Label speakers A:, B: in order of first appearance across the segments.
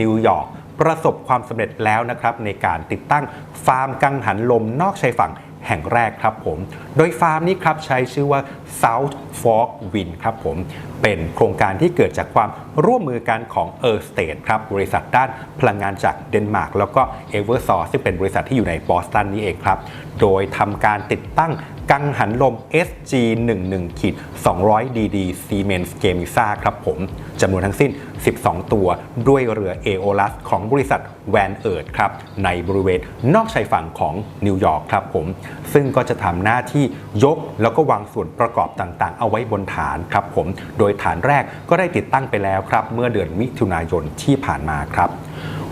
A: นิวยอร์กประสบความสำเร็จแล้วนะครับในการติดตั้งฟาร์มกังหันลมนอกชายฝั่งแห่งแรกครับผม โดยฟาร์มนี้ครับใช้ชื่อว่า South Fork Wind ครับผม เป็นโครงการที่เกิดจากความร่วมมือกันของ e a r s t a t e ครับบริษัทด้านพลังงานจากเดนมาร์กแล้วก็ e v e r s o r ซึ่งเป็นบริษัทที่อยู่ในบอสตันนี้เองครับ โดยทำการติดตั้ง กังหันลม SG 1 1ขีด200 DD Siemens Gamesa ครับผมจำนวนทั้งสิ้น 12 ตัวด้วยเรือ AOLUS ของบริษัทแวนเอิร์ดครับ ในบริเวณนอกชายฝั่งของนิวยอร์กครับผม ซึ่งก็จะทำหน้าที่ยกแล้วก็วางส่วนประกอบต่างๆ เอาไว้บนฐานครับผม โดยฐานแรกก็ได้ติดตั้งไปแล้วครับ เมื่อเดือนมิถุนายนที่ผ่านมาครับ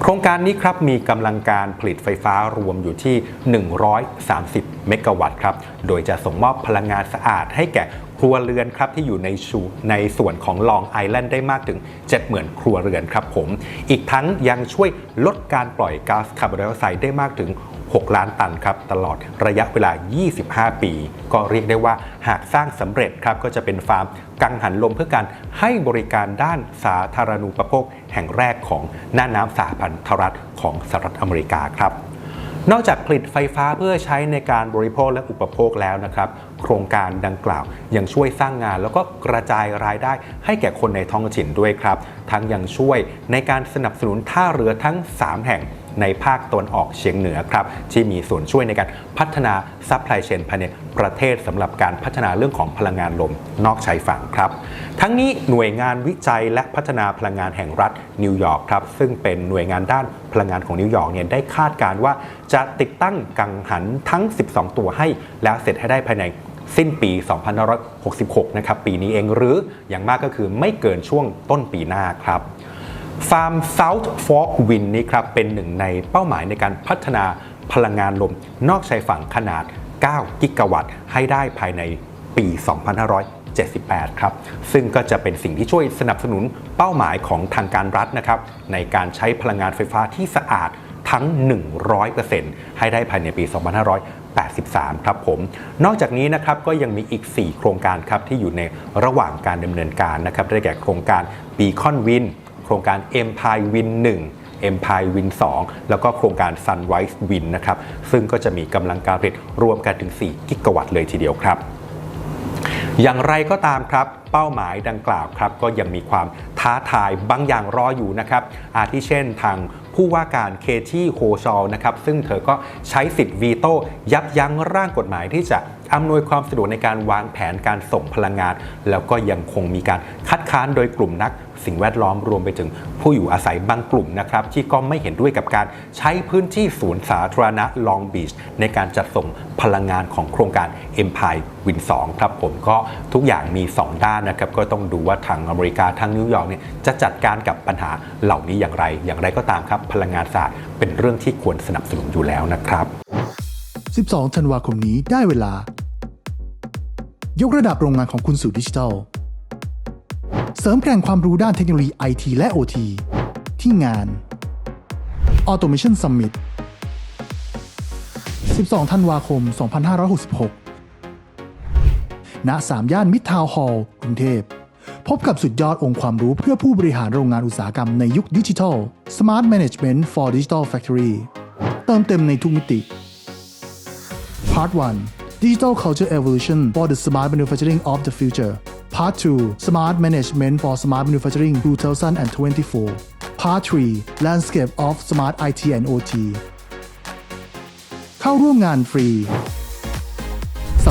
A: โครงการนี้ครับมีกำลังการผลิตไฟฟ้ารวมอยู่ที่ 130 เมกะวัตต์ครับ โดยจะส่งมอบพลังงานสะอาดให้แก่ครัวเรือนครับที่อยู่ในชูในส่วนของลองไอแลนด์ได้มากถึง 70,000 ครัวเรือนครับผม อีกทั้งยังช่วยลดการปล่อยก๊าซคาร์บอนไดออกไซด์ได้มากถึง 6 ล้านตันครับตลอดระยะเวลา 25 ปี ก็เรียกได้ว่าหากสร้างสำเร็จครับก็จะเป็นฟาร์มกังหันลมเพื่อการให้บริการด้านสาธารณูปโภค แห่งแรกของน่านน้ำสาพันธรัฐของสหรัฐอเมริกาครับนอกจากผลิตไฟฟ้าเพื่อใช้ในการบริโภคและอุปโภคแล้วนะครับ โครงการดังกล่าว ยังช่วยสร้างงานแล้วก็กระจายรายได้ให้แก่คนในท้องถิ่นด้วยครับ ทั้งยังช่วยในการสนับสนุนท่าเรือทั้ง 3 แห่ง ในภาคตะวันออกเฉียงเหนือครับที่มีส่วนช่วยในการพัฒนาซัพพลายเชนภายในประเทศสำหรับการพัฒนาเรื่องของพลังงานลมนอกชายฝั่งครับ ทั้งนี้หน่วยงานวิจัยและพัฒนาพลังงานแห่งรัฐนิวยอร์กครับซึ่งเป็นหน่วยงานด้านพลังงานของนิวยอร์กเนี่ยได้คาดการณ์ว่าจะติดตั้งกังหันทั้ง 12 ตัวให้ แล้วเสร็จให้ได้ภายในสิ้นปี 2566 นะครับ ปีนี้เองหรืออย่างมากก็คือไม่เกินช่วงต้นปีหน้าครับ ฟาร์ม South Fork Wind นี้ครับเป็นหนึ่งในเป้าหมายในการพัฒนาพลังงานลม นอกชายฝั่งขนาด 9 กิกะวัตต์ ให้ได้ภายในปี 2578 ครับ ซึ่งก็จะเป็นสิ่งที่ช่วยสนับสนุนเป้าหมายของทางการรัฐนะครับ ในการใช้พลังงานไฟฟ้าที่สะอาดทั้ง 100%ให้ได้ภายในปี 2583 ครับผม นอกจากนี้นะครับก็ยังมีอีก 4 โครงการครับที่อยู่ในระหว่างการดำเนินการนะครับได้แก่โครงการ Beacon Wind ครงการ Empire Win 1 Empire Win 2 แล้วก็โครงการ Sunrise Win นะครับ ซึ่งก็จะมีกำลังการผลิตรวมกันถึง 4 กิกะวัตต์เลยทีเดียวครับอย่างไรก็ตามครับ เป้าหมายดังกล่าวครับ ก็ยังมีความท้าทายบางอย่างรออยู่นะครับ อาทิเช่นทางผู้ว่าการเคที่โฮชอลนะครับซึ่งเธอก็ใช้สิทธิ์วีโต้ยับยั้งร่างกฎหมายที่จะอำนวยความสะดวกในการวางแผนการส่งพลังงาน แล้วก็ยังคงมีการคัดค้านโดยกลุ่มนักสิ่งแวดล้อมรวมไปถึงผู้อยู่อาศัยบางกลุ่มนะครับที่ก็ไม่เห็นด้วยกับการใช้พื้นที่ศูนย์สาธารณะลองบีชในการจัดส่งพลังงานของโครงการ Empire Win 2ครับผมก็ทุกอย่างมี 2 ด้านนะครับก็ต้องดูว่าทางอเมริกาทางนิวยอร์กเนี่ยจะจัดการกับปัญหาเหล่านี้อย่างไรอย่างไรก็ตามครับพลังงานสะอาดเป็นเรื่องที่ควรสนับสนุนอยู่แล้วนะครับ
B: 12 ธันวาคมนี้ได้เวลา ยกระดับโรงงานของคุณสู่ดิจิทัล เสริมแกร่งความรู้ด้านเทคโนโลยีไอทีและ OT ที่งาน Automation Summit 12 ธันวาคม 2566ณ3ย่านมิตรทาวน์ฮอลล์กรุงเทพ พบกับสุดยอดองค์ความรู้เพื่อผู้บริหารโรงงานอุตสาหกรรมในยุคดิจิทัล Smart Management for Digital Factory เติมเต็มในทุกมิติ Part 1 Digital Culture Evolution for the Smart Manufacturing of the Future Part 2 Smart Management for Smart Manufacturing 2024 Part 3 Landscape of Smart IT and OT เข้าร่วมงานฟรี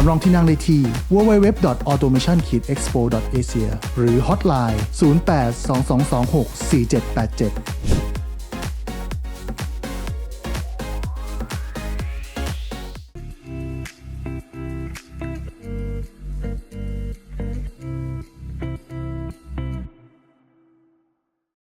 B: ำรองที่นั่งได้ที่ www.automation-expo.asia หรือ hotline 0822264787